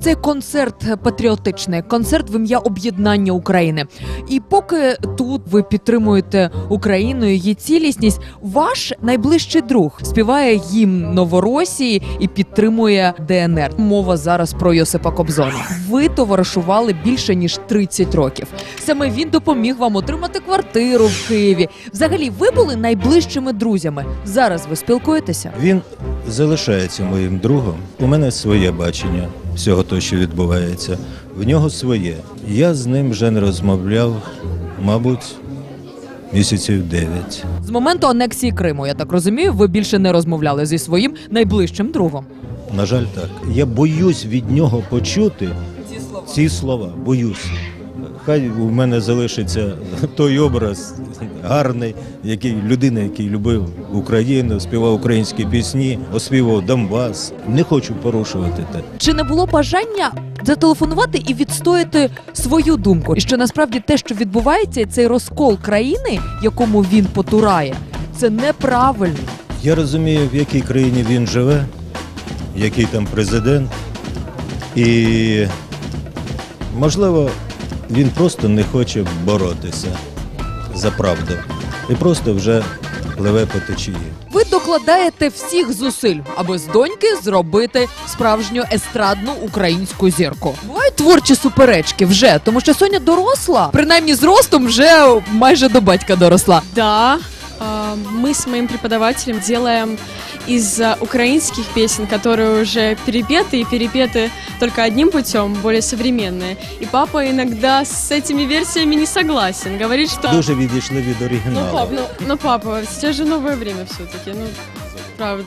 Це концерт патріотичний, концерт в ім'я об'єднання України. І поки тут ви підтримуєте Україну, її цілісність, ваш найближчий друг співає гімн Новоросії і підтримує ДНР. Мова зараз про Йосипа Кобзона. Ви товаришували більше ніж 30 років. Саме він допоміг вам отримати квартиру в Києві. Взагалі, ви були найближчими друзями. Зараз ви спілкуєтеся? Він залишається моїм другом. У мене своє бачення всього того, що відбувається. В нього своє. Я з ним вже не розмовляв, мабуть, місяців дев'ять. З моменту анексії Криму, я так розумію, ви більше не розмовляли зі своїм найближчим другом. На жаль, так. Я боюсь від нього почути ці слова. Ці слова. Боюсь. Хай у мене залишиться той образ гарний, який людина, який любив Україну, співав українські пісні, оспівав Донбас. Не хочу порушувати те. Чи не було бажання зателефонувати і відстояти свою думку? І що насправді те, що відбувається, цей розкол країни, якому він потурає, це неправильно. Я розумію, в якій країні він живе, який там президент. І, можливо, він просто не хоче боротися за правду. І просто вже пливе по течії. Ви докладаєте всіх зусиль, аби з доньки зробити справжню естрадну українську зірку. Бувають творчі суперечки вже, тому що Соня доросла, принаймні з ростом вже майже до батька доросла. Да, мы с моим преподавателем делаем из а, украинских песен, которые уже перепеты и перепеты только одним путем, более современные. И папа иногда с этими версиями не согласен. Говорит, что... Дуже відійшли від Ну, оригіналу. пап, ну, ну, папа, сейчас же новое время все-таки, ну, правда.